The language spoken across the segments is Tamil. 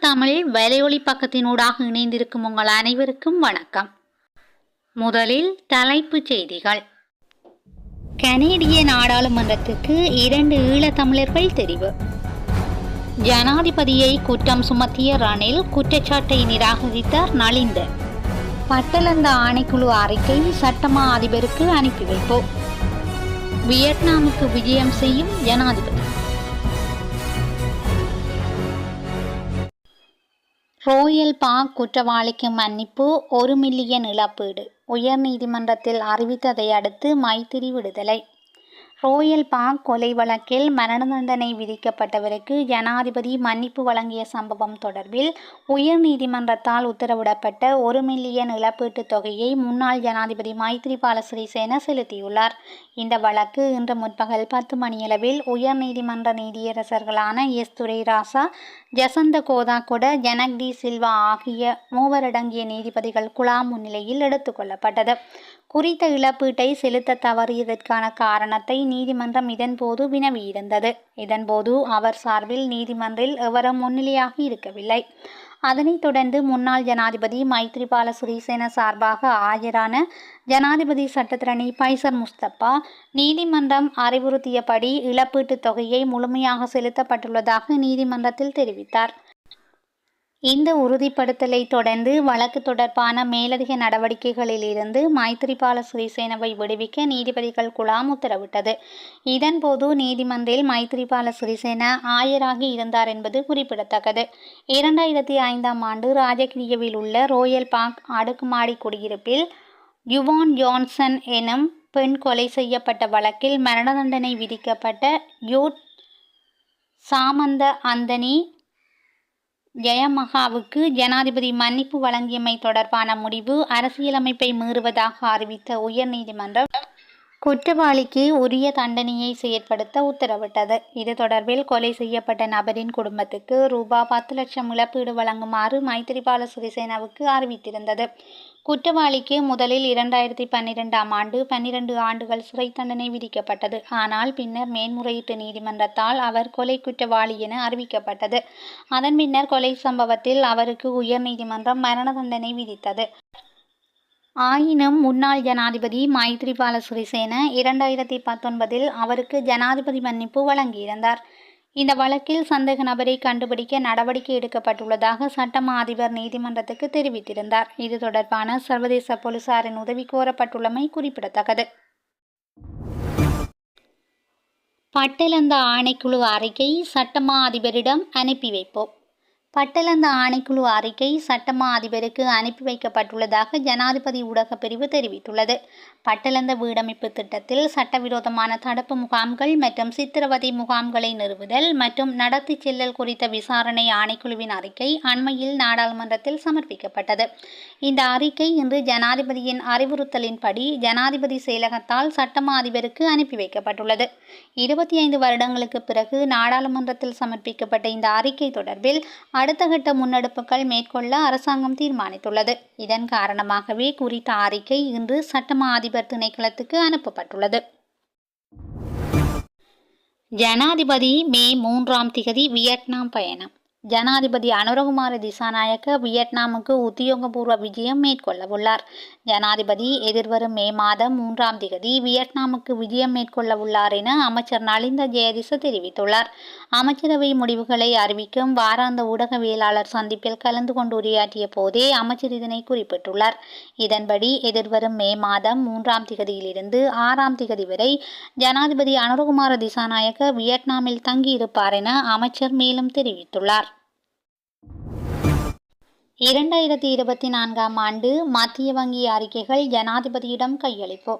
தமிழ் வலையொலி பக்கத்தினூடாக இணைந்திருக்கும் உங்கள் அனைவருக்கும் வணக்கம். முதலில் தலைப்புச் செய்திகள். கனேடிய நாடாளுமன்றத்துக்கு இரண்டு ஈழத்தமிழர்கள் தெரிவு. ஜனாதிபதியை குற்றம் சுமத்திய ரணில் குற்றச்சாட்டை நிராகரித்தார் நலிந்த. பட்டலந்த ஆணைக்குழு அறிக்கை சட்டமா அதிபருக்கு அனுப்பி வைப்போம் வியட்நாமுக்கு விஜயம் செய்யும் ஜனாதிபதி. ரோயல் பார்க் குற்றவாளிக்கு மன்னிப்பு ஒரு மில்லியன் இழப்பீடு. உயர்நீதிமன்றத்தில் அறிவித்ததை அடுத்து மைத்திரி விடுதலை. ரோயல் பாக் கொலை வழக்கில் மரண தண்டனை விதிக்கப்பட்டவருக்கு ஜனாதிபதி மன்னிப்பு வழங்கிய சம்பவம் தொடர்பில் உயர்நீதிமன்றத்தால் உத்தரவிடப்பட்ட ஒரு மில்லியன் இழப்பீட்டுத் தொகையை முன்னாள் ஜனாதிபதி மைத்ரிபால சிறிசேன செலுத்தியுள்ளார். இந்த வழக்கு இன்று முற்பகல் பத்து மணியளவில் உயர்நீதிமன்ற நீதியரசர்களான எஸ். துரைராசா ஜசந்த கோதாகொட ஜனக் டி சில்வா ஆகிய மூவரடங்கிய நீதிபதிகள் குழா முன்னிலையில் எடுத்துக்கொள்ளப்பட்டது குறித்த இழப்பீட்டை செலுத்த தவறியதற்கான காரணத்தை நீதிமன்றம் இதன்போது வினவியிருந்தது இதன்போது அவர் சார்பில் நீதிமன்றில் எவரும் முன்னிலையாகி இருக்கவில்லை. அதனைத் தொடர்ந்து முன்னாள் ஜனாதிபதி மைத்ரிபால சிறிசேன சார்பாக ஆஜரான ஜனாதிபதி சட்டத்திரணி பைசர் முஸ்தபா நீதிமன்றம் அறிவுறுத்தியபடி இழப்பீட்டுத் தொகையை முழுமையாக செலுத்தப்பட்டுள்ளதாக நீதிமன்றத்தில் தெரிவித்தார். இந்த உறுதிப்படுத்தலை தொடர்ந்து வழக்கு தொடர்பான மேலதிக நடவடிக்கைகளில் இருந்து மைத்திரிபால சிறிசேனவை விடுவிக்க நீதிபதிகள் குழாம் உத்தரவிட்டது. இதன்போது நீதிமன்றில் மைத்திரிபால சிறிசேன ஆயராகி இருந்தார் என்பது குறிப்பிடத்தக்கது. இரண்டாயிரத்தி ஐந்தாம் ஆண்டு ராஜகிரியவில் உள்ள ரோயல் பார்க் அடுக்குமாடி குடியிருப்பில் யுவான் ஜான்சன் எனும் பெண் கொலை செய்யப்பட்ட வழக்கில் மரண தண்டனை விதிக்கப்பட்ட யூட் சாமந்த அந்தனி ஜெயமகாவுக்கு ஜனாதிபதி மன்னிப்பு வழங்கியமை தொடர்பான முடிவு அரசியலமைப்பை மீறுவதாக அறிவித்த உயர்நீதிமன்றம் குற்றவாளிக்கு உரிய தண்டனையை செயற்படுத்த உத்தரவிட்டது. இது தொடர்பில் கொலை செய்யப்பட்ட நபரின் குடும்பத்துக்கு ரூபா பத்து லட்சம் இழப்பீடு வழங்குமாறு மைத்திரிபால சிறிசேனாவுக்கு அறிவித்திருந்தது. குற்றவாளிக்கு முதலில் இரண்டாயிரத்தி பன்னிரெண்டாம் ஆண்டு பன்னிரண்டு ஆண்டுகள் சிறை தண்டனை விதிக்கப்பட்டது. ஆனால் பின்னர் மேன்முறையீட்டு நீதிமன்றத்தால் அவர் கொலை குற்றவாளி என அறிவிக்கப்பட்டது. அதன் பின்னர் கொலை சம்பவத்தில் அவருக்கு உயர்நீதிமன்றம் மரண தண்டனை விதித்தது. ஆயினும் முன்னாள் ஜனாதிபதி மைத்ரிபால சிறிசேன இரண்டாயிரத்தி பத்தொன்பதில் அவருக்கு ஜனாதிபதி மன்னிப்பு வழங்கியிருந்தார். இந்த வழக்கில் சந்தேக நபரை கண்டுபிடிக்க நடவடிக்கை எடுக்கப்பட்டுள்ளதாக சட்டமா அதிபர் நீதிமன்றத்துக்கு தெரிவித்திருந்தார். இது தொடர்பான சர்வதேச போலீசாரின் உதவி கோரப்பட்டுள்ளமை குறிப்பிடத்தக்கது. பட்டலந்த ஆணைக்குழு அறிக்கை சட்டமா அதிபரிடம் அனுப்பி வைப்போம். பட்டலந்த ஆணைக்குழு அறிக்கை சட்டமா அதிபருக்கு அனுப்பி வைக்கப்பட்டுள்ளதாக ஜனாதிபதி ஊடகப் பிரிவு தெரிவித்துள்ளது. பட்டலந்த வீடமைப்பு திட்டத்தில் சட்டவிரோதமான தடுப்பு முகாம்கள் மற்றும் சித்திரவதை முகாம்களை நிறுவுதல் மற்றும் நடத்தி செல்லல் குறித்த விசாரணை ஆணைக்குழுவின் அறிக்கை அண்மையில் நாடாளுமன்றத்தில் சமர்ப்பிக்கப்பட்டது. இந்த அறிக்கை இன்று ஜனாதிபதியின் அறிவுறுத்தலின்படி ஜனாதிபதி செயலகத்தால் சட்டமா அதிபருக்கு அனுப்பி வைக்கப்பட்டுள்ளது. இருபத்தி ஐந்து வருடங்களுக்கு பிறகு நாடாளுமன்றத்தில் சமர்ப்பிக்கப்பட்ட இந்த அறிக்கை தொடர்பில் அடுத்த கட்ட முன்னெடுப்புகள் மேற்கொள்ள அரசாங்கம் தீர்மானித்துள்ளது. இதன் காரணமாகவே குறித்த அறிக்கை இன்று சட்டமா அதிபர் திணைக்களத்துக்கு அனுப்பப்பட்டுள்ளது. ஜனாதிபதி மே மூன்றாம் திகதி வியட்நாம் பயணம். ஜனாதிபதி அனுரகுமார திசாநாயக்க வியட்நாமுக்கு உத்தியோகபூர்வ விஜயம் மேற்கொள்ளவுள்ளார். ஜனாதிபதி எதிர்வரும் மே மாதம் மூன்றாம் திகதி வியட்நாமுக்கு விஜயம் மேற்கொள்ளவுள்ளார் என அமைச்சர் நலிந்த ஜெயதிச தெரிவித்துள்ளார். அமைச்சரவை முடிவுகளை அறிவிக்கும் வாராந்த ஊடகவியலாளர் சந்திப்பில் கலந்து கொண்டு உரையாற்றிய போதே அமைச்சர் இதனை குறிப்பிட்டுள்ளார். இதன்படி எதிர்வரும் மே மாதம் மூன்றாம் திகதியிலிருந்து ஆறாம் திகதி வரை ஜனாதிபதி அனுரகுமார திசாநாயக்க வியட்நாமில் தங்கியிருப்பார் என அமைச்சர் மேலும் தெரிவித்துள்ளார். இரண்டாயிரத்தி இருபத்தி நான்காம் ஆண்டு மத்திய வங்கி அறிக்கைகள் ஜனாதிபதியிடம் கையளிப்பு.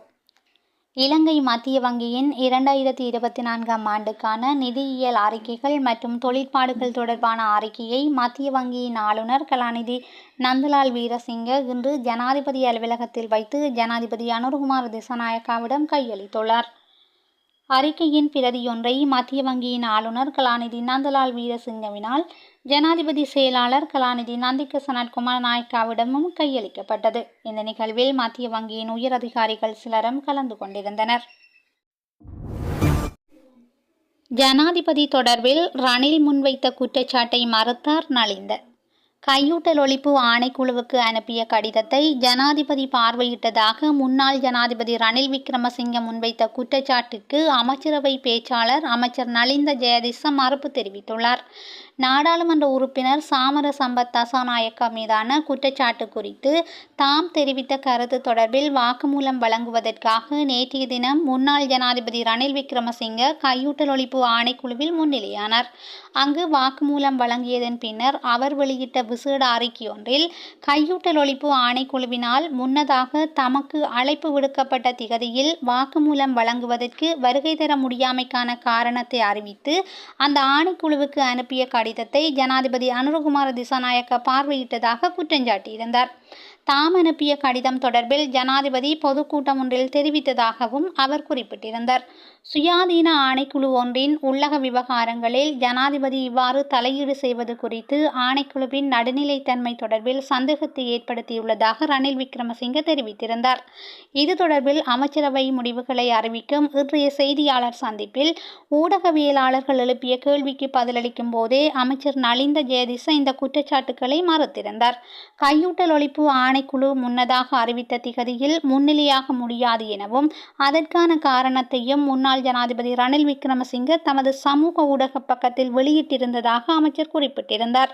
இலங்கை மத்திய வங்கியின் இரண்டாயிரத்தி இருபத்தி நான்காம் ஆண்டுக்கான நிதியியல் அறிக்கைகள் மற்றும் தொழிற்பாடுகள் தொடர்பான அறிக்கையை மத்திய வங்கியின் ஆளுநர் கலாநிதி நந்தலால் வீரசிங்க இன்று ஜனாதிபதி அலுவலகத்தில் வைத்து ஜனாதிபதி அனுர்குமார் திசநாயக்காவிடம் கையளித்துள்ளார். அறிக்கையின் பிரதியொன்றை மத்திய வங்கியின் ஆளுநர் கலாநிதி நந்தலால் வீரசிங்கவினால் ஜனாதிபதி செயலாளர் கலாநிதி நந்திக சனத்குமார் நாயக்காவிடமும் கையளிக்கப்பட்டது. இந்த நிகழ்வில் மத்திய வங்கியின் உயர் அதிகாரிகள் சிலரும் கலந்து கொண்டிருந்தனர். ஜனாதிபதி தொடர்பில் ரணில் முன்வைத்த குற்றச்சாட்டை மறுத்தார் நலிந்த கையூட்டல் ஒழிப்பு ஆணைக்குழுவுக்கு அனுப்பிய கடிதத்தை ஜனாதிபதி பார்வையிட்டதாக முன்னாள் ஜனாதிபதி ரணில் விக்ரமசிங்க முன்வைத்த குற்றச்சாட்டுக்கு அமைச்சரவை பேச்சாளர் அமைச்சர் நலிந்த ஜெயதிச மறுப்பு தெரிவித்துள்ளார். நாடாளுமன்ற உறுப்பினர் சாமர சம்பத் தசாநாயக்கா மீதான குற்றச்சாட்டு குறித்து தாம் தெரிவித்த கருத்து தொடர்பில் வாக்குமூலம் வழங்குவதற்காக நேற்றைய தினம் முன்னாள் ஜனாதிபதி ரணில் விக்ரமசிங்க கையூட்டல் ஒழிப்பு ஆணைக்குழுவில் முன்னிலையானார். அங்கு வாக்குமூலம் வழங்கியதன் பின்னர் அவர் வெளியிட்ட விசேட அறிக்கையொன்றில் கையூட்டல் ஒழிப்பு ஆணைக்குழுவினால் முன்னதாக தமக்கு அழைப்பு விடுக்கப்பட்ட திகதியில் வாக்குமூலம் வழங்குவதற்கு வருகை தர முடியாமைக்கான காரணத்தை அறிவித்து அந்த ஆணைக்குழுவுக்கு அனுப்பிய கடிதத்தை ஜனாதிபதி அனுரகுமார திசாநாயக்க பார்வையிட்டதாக குற்றஞ்சாட்டியிருந்தார் தாம் அனுப்பிய கடிதம் தொடர்பில் ஜனாதிபதி பொதுக்கூட்டம் ஒன்றில் தெரிவித்ததாகவும் அவர் குறிப்பிட்டிருந்தார். சுயாதீன ஆணைக்குழு ஒன்றின் உள்ளக விவகாரங்களில் ஜனாதிபதி இவ்வாறு தலையீடு செய்வது குறித்து ஆணைக்குழுவின் நடுநிலைத்தன்மை தொடர்பில் சந்தேகத்தை ஏற்படுத்தியுள்ளதாக ரணில் விக்ரமசிங்க தெரிவித்திருந்தார். இது தொடர்பில் அமைச்சரவை முடிவுகளை அறிவிக்கும் இன்றைய செய்தியாளர் சந்திப்பில் ஊடகவியலாளர்கள் எழுப்பிய கேள்விக்கு பதிலளிக்கும் போதே அமைச்சர் நலிந்த ஜெயதிச இந்த குற்றச்சாட்டுக்களை மறுத்திருந்தார். கையூட்டல் ஒழிப்பு ஆணை ஆணைக்குழு முன்னதாக அறிவித்த திகதியில் முன்னிலையாக முடியாது எனவும் அதற்கான காரணத்தையும் முன்னாள் ஜனாதிபதி ரணில் விக்ரமசிங்க தமது சமூக ஊடக பக்கத்தில் வெளியிட்டிருந்ததாக அமைச்சர் குறிப்பிட்டிருந்தார்.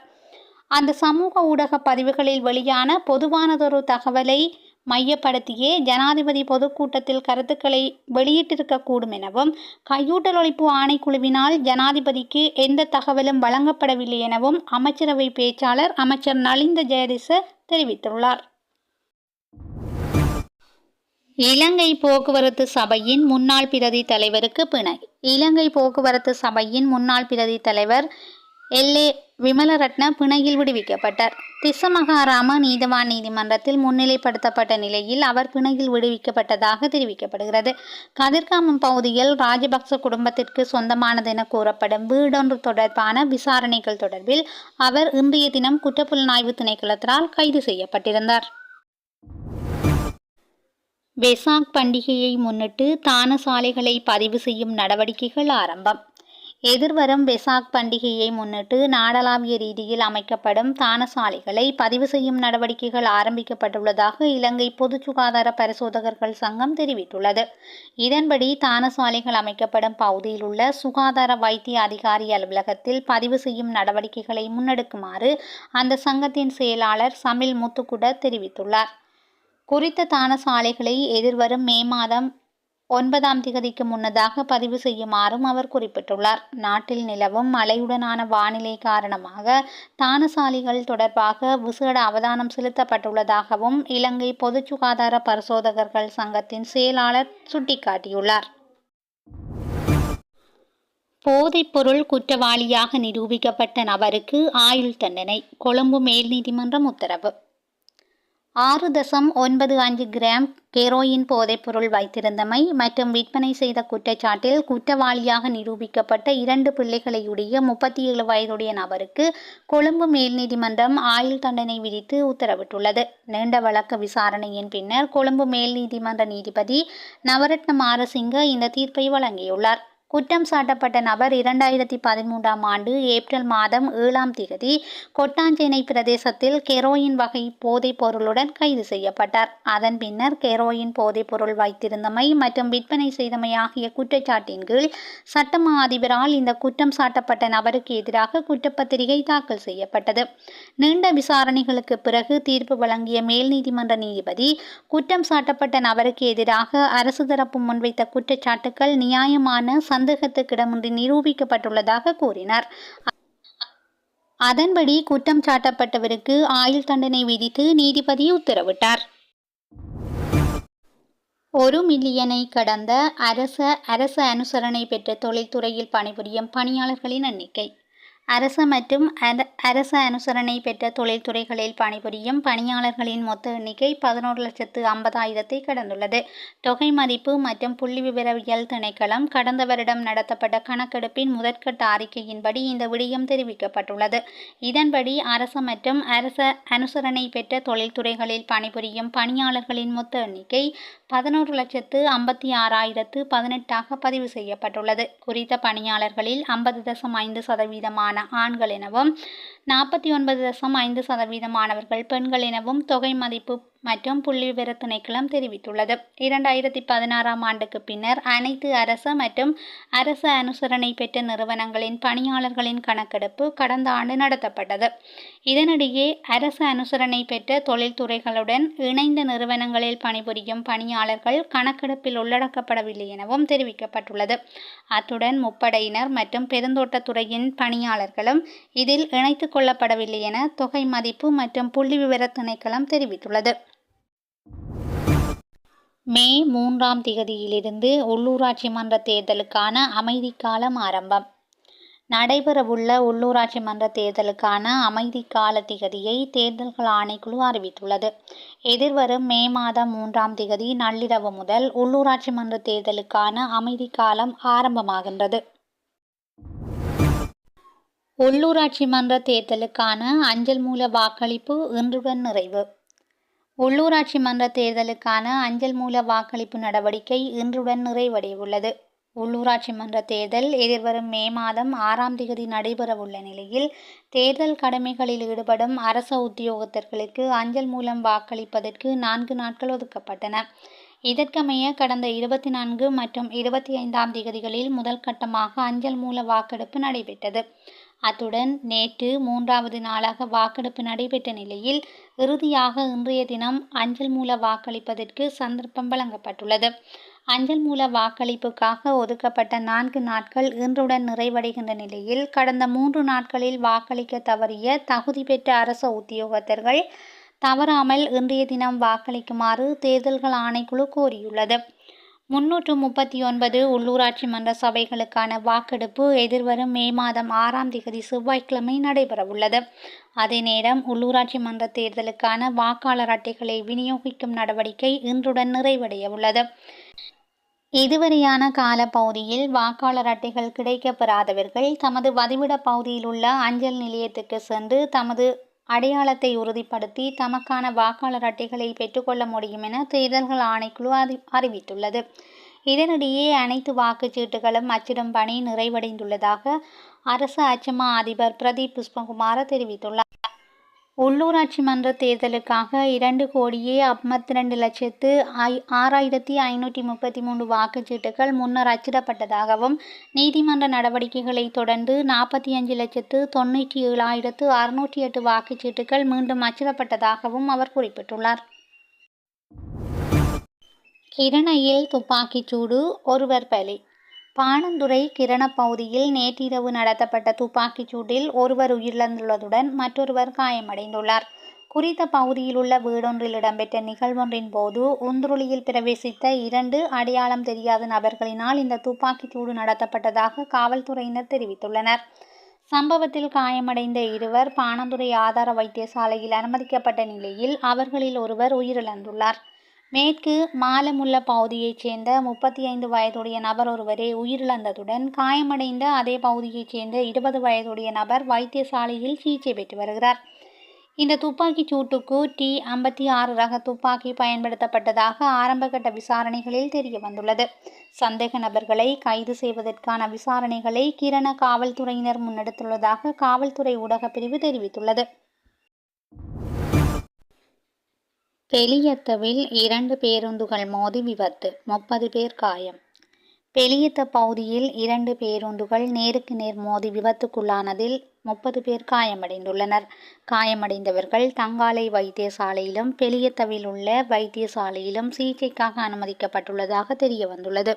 அந்த சமூக ஊடக பதிவுகளில் வெளியான பொதுவானதொரு தகவலை மையப்படுத்தியே ஜனாதிபதி பொதுக்கூட்டத்தில் கருத்துக்களை வெளியிட்டிருக்கக்கூடும் எனவும் கையூட்டல் ஒழிப்பு ஆணைக்குழுவினால் ஜனாதிபதிக்கு எந்த தகவலும் வழங்கப்படவில்லை எனவும் அமைச்சரவை பேச்சாளர் அமைச்சர் நலிந்த ஜெயதிச தெரிவித்துள்ளார். இலங்கை போக்குவரத்து சபையின் முன்னாள் பிரதி தலைவருக்கு பிணை. இலங்கை போக்குவரத்து சபையின் முன்னாள் பிரதி தலைவர் எல்ஏ விமலரட்ன பிணையில் விடுவிக்கப்பட்டார். திசமகாராம நீதவான் நீதிமன்றத்தில் முன்னிலைப்படுத்தப்பட்ட நிலையில் அவர் பிணையில் விடுவிக்கப்பட்டதாக தெரிவிக்கப்படுகிறது. கதிர்காமம் பகுதியில் ராஜபக்ச குடும்பத்திற்கு சொந்தமானதென கூறப்படும் வீடொன்று தொடர்பான விசாரணைகள் தொடர்பில் அவர் இன்றைய தினம் குற்றப்புலனாய்வு திணைக்களத்தினால் கைது செய்யப்பட்டிருந்தார். வெசாக் பண்டிகையை முன்னிட்டு தான சாலைகளை பதிவு செய்யும் நடவடிக்கைகள் ஆரம்பம். எதிர்வரும் வெசாக் பண்டிகையை முன்னிட்டு நாடளாவிய ரீதியில் அமைக்கப்படும் தானசாலைகளை பதிவு செய்யும் நடவடிக்கைகள் ஆரம்பிக்கப்பட்டுள்ளதாக இலங்கை பொது சுகாதார பரிசோதகர்கள் சங்கம் தெரிவித்துள்ளது. இதன்படி தானசாலைகள் அமைக்கப்படும் பகுதியில் உள்ள சுகாதார வைத்திய அதிகாரி அலுவலகத்தில் பதிவு செய்யும் நடவடிக்கைகளை முன்னெடுக்குமாறு அந்த சங்கத்தின் செயலாளர் சமில் முத்துக்குட தெரிவித்துள்ளார். குறித்த தானசாலைகளை எதிர்வரும் மே மாதம் ஒன்பதாம் திகதிக்கு முன்னதாக பதிவு செய்யுமாறும் அவர் குறிப்பிட்டுள்ளார். நாட்டில் நிலவும் மழையுடனான வானிலை காரணமாக தானசாலிகள் தொடர்பாக விசேட அவதானம் செலுத்தப்பட்டுள்ளதாகவும் இலங்கை பொது சுகாதார பரிசோதகர்கள் சங்கத்தின் செயலாளர் சுட்டிக்காட்டியுள்ளார். போதைப்பொருள் குற்றவாளியாக நிரூபிக்கப்பட்ட நபருக்கு ஆயுள் தண்டனை. கொழும்பு மேல் நீதிமன்றம் உத்தரவு. ஆறு தசம் ஒன்பது அஞ்சு கிராம் ஹெரோயின் போதைப்பொருள் வைத்திருந்தமை மற்றும் விற்பனை செய்த குற்றச்சாட்டில் குற்றவாளியாக நிரூபிக்கப்பட்ட இரண்டு பிள்ளைகளையுடைய முப்பத்தி ஏழு வயதுடைய நபருக்கு கொழும்பு மேல் நீதிமன்றம் ஆயுள் தண்டனை விதித்து உத்தரவிட்டுள்ளது. நீண்ட வழக்கு விசாரணையின் பின்னர் கொழும்பு மேல் நீதிமன்ற நீதிபதி நவரத்ன மாரசிங்க இந்த தீர்ப்பை வழங்கியுள்ளார். குற்றம் சாட்டப்பட்ட நபர் இரண்டாயிரத்தி பதிமூன்றாம் ஆண்டு ஏப்ரல் மாதம் ஏழாம் தேதி கொட்டாஞ்சேனை பிரதேசத்தில் கெரோயின் வகை போதைப் பொருளுடன் கைது செய்யப்பட்டார். அதன் பின்னர் கெரோயின் போதைப் பொருள் வைத்திருந்தமை மற்றும் விற்பனை செய்தமை ஆகிய குற்றச்சாட்டின் கீழ் சட்டமா அதிபரால் இந்த குற்றம் சாட்டப்பட்ட நபருக்கு எதிராக குற்றப்பத்திரிகை தாக்கல் செய்யப்பட்டது. நீண்ட விசாரணைகளுக்கு பிறகு தீர்ப்பு வழங்கிய மேல் நீதிமன்ற நீதிபதி குற்றம் சாட்டப்பட்ட நபருக்கு எதிராக அரசு தரப்பு முன்வைத்த குற்றச்சாட்டுகள் நியாயமான சந்தேகத்துக்கிடமின்றி நிரூபிக்கப்பட்டுள்ளதாக கூறினார். அதன்படி குற்றம் சாட்டப்பட்டவருக்கு ஆயுள் தண்டனை விதித்து நீதிபதி உத்தரவிட்டார். ஒரு மில்லியனை கடந்த அரச அரச அனுசரணை பெற்ற தொழில்துறையில் பணிபுரியும் பணியாளர்களின் எண்ணிக்கை. அரச மற்றும் அர அரச அனுசரணை பெற்ற தொழில்துறைகளில் பணிபுரியும் பணியாளர்களின் மொத்த எண்ணிக்கை பதினோரு லட்சத்து ஐம்பதாயிரத்தை கடந்துள்ளது. தொகை மதிப்பு மற்றும் புள்ளி விவரவியல் திணைக்களம் கடந்த வருடம் நடத்தப்பட்ட கணக்கெடுப்பின் முதற்கட்ட அறிக்கையின்படி இந்த விடயம் தெரிவிக்கப்பட்டுள்ளது. இதன்படி அரச மற்றும் அரச அனுசரணை பெற்ற தொழில்துறைகளில் பணிபுரியும் பணியாளர்களின் மொத்த எண்ணிக்கை பதினோரு லட்சத்து ஐம்பத்தி ஆறாயிரத்து பதினெட்டாக பதிவு செய்யப்பட்டுள்ளது. குறித்த பணியாளர்களில் ஐம்பது தசம் ஐந்து சதவீதமான சதவீதமான ஆண்கள் எனவும் நாற்பத்தி ஒன்பது தசம் ஐந்து சதவீதமானவர்கள் பெண்கள் எனவும் தொகை மதிப்பு மற்றும் புள்ளி விவர திணைக்களம் தெரிவித்துள்ளது. இரண்டாயிரத்தி பதினாறாம் ஆண்டுக்கு பின்னர் அனைத்து அரச மற்றும் அரச அனுசரணை பெற்ற நிறுவனங்களின் பணியாளர்களின் கணக்கெடுப்பு கடந்த ஆண்டு நடத்தப்பட்டது. இதனிடையே அரசு அனுசரணை பெற்ற தொழில்துறைகளுடன் இணைந்த நிறுவனங்களில் பணிபுரியும் பணியாளர்கள் கணக்கெடுப்பில் உள்ளடக்கப்படவில்லை எனவும் தெரிவிக்கப்பட்டுள்ளது. அத்துடன் முப்படையினர் மற்றும் பெருந்தோட்டத்துறையின் பணியாளர்களும் இதில் இணைத்துக் கொள்ளப்படவில்லை என தொகை மதிப்பு மற்றும் புள்ளி விவர திணைக்களம் தெரிவித்துள்ளது. மே மூன்றாம் திகதியிலிருந்து உள்ளூராட்சி மன்ற தேர்தலுக்கான அமைதிக்காலம் ஆரம்பம். நடைபெறவுள்ள உள்ளூராட்சி மன்ற தேர்தலுக்கான அமைதிக்கால திகதியை தேர்தல்கள் ஆணைக்குழு அறிவித்துள்ளது. எதிர்வரும் மே மாதம் மூன்றாம் திகதி நள்ளிரவு முதல் உள்ளூராட்சி மன்ற தேர்தலுக்கான அமைதிக்காலம் ஆரம்பமாகின்றது. உள்ளூராட்சி மன்ற தேர்தலுக்கான அஞ்சல் மூல வாக்களிப்பு இன்றுடன் நிறைவு. உள்ளூராட்சி மன்ற தேர்தலுக்கான அஞ்சல் மூல வாக்களிப்பு நடவடிக்கை இன்றுடன் நிறைவடைவுள்ளது உள்ளூராட்சி மன்ற தேர்தல் எதிர்வரும் மே மாதம் ஆறாம் தேதி நடைபெறவுள்ள நிலையில் தேர்தல் கடமைகளில் ஈடுபடும் அரச உத்தியோகத்தர்களுக்கு அஞ்சல் மூலம் வாக்களிப்பதற்கு நான்கு நாட்கள் ஒதுக்கப்பட்டன. இதற்கமைய கடந்த இருபத்தி நான்கு மற்றும் இருபத்தி ஐந்தாம் தேதிகளில் முதல் கட்டமாக அஞ்சல் மூல வாக்கெடுப்பு நடைபெற்றது. அத்துடன் நேற்று மூன்றாவது நாளாக வாக்கெடுப்பு நடைபெற்ற நிலையில் இறுதியாக இன்றைய தினம் அஞ்சல் மூல வாக்களிப்பதற்கு சந்தர்ப்பம் வழங்கப்பட்டுள்ளது. அஞ்சல் மூல வாக்களிப்புக்காக ஒதுக்கப்பட்ட நான்கு நாட்கள் இன்றுடன் நிறைவடைகின்ற நிலையில் கடந்த மூன்று நாட்களில் வாக்களிக்க தவறிய தகுதி பெற்ற அரச உத்தியோகத்தர்கள் தவறாமல் இன்றைய தினம் வாக்களிக்குமாறு தேர்தல்கள் ஆணைக்குழு கோரியுள்ளது. முன்னூற்று முப்பத்தி ஒன்பது உள்ளூராட்சி மன்ற சபைகளுக்கான வாக்கெடுப்பு எதிர்வரும் மே மாதம் ஆறாம் தேதி செவ்வாய்க்கிழமை நடைபெறவுள்ளது. அதே நேரம் உள்ளூராட்சி மன்ற தேர்தலுக்கான வாக்காளர் அட்டைகளை விநியோகிக்கும் நடவடிக்கை இன்றுடன் நிறைவடைய உள்ளது இதுவரையான கால பகுதியில் வாக்காளர் அட்டைகள் கிடைக்கப்பெறாதவர்கள் தமது வதிவிட பகுதியில் உள்ள அஞ்சல் நிலையத்துக்கு சென்று தமது அடையாளத்தை உறுதிப்படுத்தி தமக்கான வாக்காளர் அட்டைகளை பெற்றுக்கொள்ள முடியும் என தேர்தல்கள் ஆணைக்குழு அறி அறிவித்துள்ளது. இதனிடையே அனைத்து வாக்குச்சீட்டுகளும் அச்சிடும் பணி நிறைவடைந்துள்ளதாக அரசு அச்சமா அதிபர் பிரதீப் புஷ்பகுமார தெரிவித்துள்ளார். உள்ளூராட்சி மன்ற தேர்தலுக்காக இரண்டு கோடியே ஐம்பத்தி ரெண்டு லட்சத்து ஐ ஆறாயிரத்தி ஐநூற்றி முப்பத்தி மூன்று வாக்குச்சீட்டுகள் முன்னர் அச்சிடப்பட்டதாகவும் நீதிமன்ற நடவடிக்கைகளை தொடர்ந்து நாற்பத்தி அஞ்சு லட்சத்து தொண்ணூற்றி ஏழாயிரத்து அறுநூற்றி எட்டு வாக்குச்சீட்டுகள் மீண்டும் அச்சிடப்பட்டதாகவும் அவர் குறிப்பிட்டுள்ளார். கிரணையில் துப்பாக்கிச்சூடு ஒருவர் பலி. பாணந்துறை கிரண பகுதியில் நேற்றிரவு நடத்தப்பட்ட துப்பாக்கிச் சூட்டில் ஒருவர் உயிரிழந்துள்ளதுடன் மற்றொருவர் காயமடைந்துள்ளார். குறித்த பகுதியில் உள்ள வீடொன்றில் இடம்பெற்ற நிகழ்வொன்றின் போது உந்துருளியில் பிரவேசித்த இரண்டு அடையாளம் தெரியாத நபர்களினால் இந்த துப்பாக்கிச் சூடு நடத்தப்பட்டதாக காவல்துறையினர் தெரிவித்துள்ளனர். சம்பவத்தில் காயமடைந்த இருவர் பாணந்துறை ஆதார வைத்தியசாலையில் அனுமதிக்கப்பட்ட நிலையில் அவர்களில் ஒருவர் உயிரிழந்துள்ளார். மேற்கு மாலமுள்ள பகுதியைச் சேர்ந்த முப்பத்தி ஐந்து வயதுடைய நபர் ஒருவரே உயிரிழந்ததுடன் காயமடைந்த அதே பகுதியைச் சேர்ந்த இருபது வயதுடைய நபர் வைத்தியசாலையில் சிகிச்சை பெற்று வருகிறார். இந்த துப்பாக்கிச் சூட்டுக்கு டி ஐம்பத்தி ஆறு ரக துப்பாக்கி பயன்படுத்தப்பட்டதாக ஆரம்பகட்ட விசாரணைகளில் தெரிய வந்துள்ளது. சந்தேக நபர்களை கைது செய்வதற்கான விசாரணைகளை கிரண காவல்துறையினர் முன்னெடுத்துள்ளதாக காவல்துறை ஊடகப் பிரிவு தெரிவித்துள்ளது. பெலியத்தவில் இரண்டு பேருந்துகள் மோதி விபத்து. முப்பது பேர் காயம். பெலியத்த பகுதியில் இரண்டு பேருந்துகள் நேருக்கு நேர் மோதி விபத்துக்குள்ளானதில் முப்பது பேர் காயமடைந்துள்ளனர். காயமடைந்தவர்கள் தங்காலை வைத்தியசாலையிலும் பெலியத்தவில் உள்ள வைத்தியசாலையிலும் சிகிச்சைக்காக அனுமதிக்கப்பட்டுள்ளதாக தெரிய வந்துள்ளது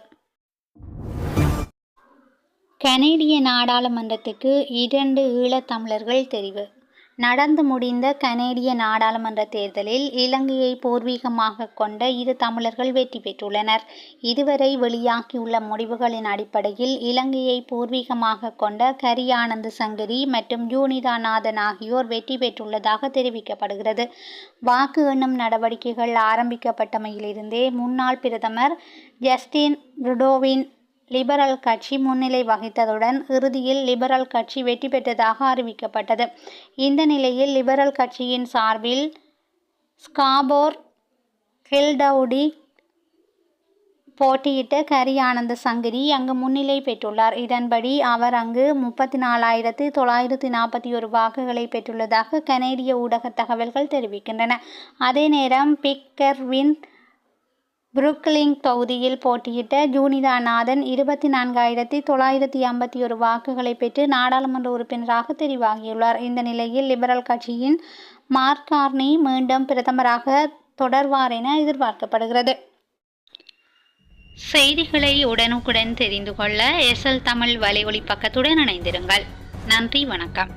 கனேடிய நாடாளுமன்றத்துக்கு இரண்டு ஈழத்தமிழர்கள் தெரிவு. நடந்து முடிந்த கனேடிய நாடாளுமன்ற தேர்தலில் இலங்கையை பூர்வீகமாக கொண்ட இரு தமிழர்கள் வெற்றி பெற்றுள்ளனர். இதுவரை வெளியாகியுள்ள முடிவுகளின் அடிப்படையில் இலங்கையை பூர்வீகமாக கொண்ட கரியானந்த சங்கரி மற்றும் யூனிதாநாதன் ஆகியோர் வெற்றி பெற்றுள்ளதாக தெரிவிக்கப்படுகிறது. வாக்கு எண்ணும் நடவடிக்கைகள் ஆரம்பிக்கப்பட்டமையிலிருந்தே முன்னாள் பிரதமர் ஜஸ்டின் ருடோவின் லிபரல் கட்சி முன்னிலை வகித்ததுடன் இறுதியில் லிபரல் கட்சி வெற்றி பெற்றதாக அறிவிக்கப்பட்டது. இந்த நிலையில் லிபரல் கட்சியின் சார்பில் ஸ்காபோர் ஹில்டவுடி போட்டியிட்ட கரி ஆனந்த சங்கரி அங்கு முன்னிலை பெற்றுள்ளார். இதன்படி அவர் அங்கு முப்பத்தி நாலாயிரத்து தொள்ளாயிரத்தி நாற்பத்தி ஒரு வாக்குகளை பெற்றுள்ளதாக கனேடிய ஊடக தகவல்கள் தெரிவிக்கின்றன. அதே நேரம் பிக்கர்வின் புருக்லிங் தொகுதியில் போட்டியிட்ட ஜூனிதா நாதன் இருபத்தி நான்காயிரத்தி தொள்ளாயிரத்தி ஐம்பத்தி ஒரு வாக்குகளை பெற்று நாடாளுமன்ற உறுப்பினராக தெரிவாகியுள்ளார். இந்த நிலையில் லிபரல் கட்சியின் மார்கார்னி மீண்டும் பிரதமராக தொடர்வார் என எதிர்பார்க்கப்படுகிறது. செய்திகளை உடனுக்குடன் தெரிந்து கொள்ள எஸ்எல் தமிழ் வலைஒலி பக்கத்துடன் இணைந்திருங்கள். நன்றி வணக்கம்.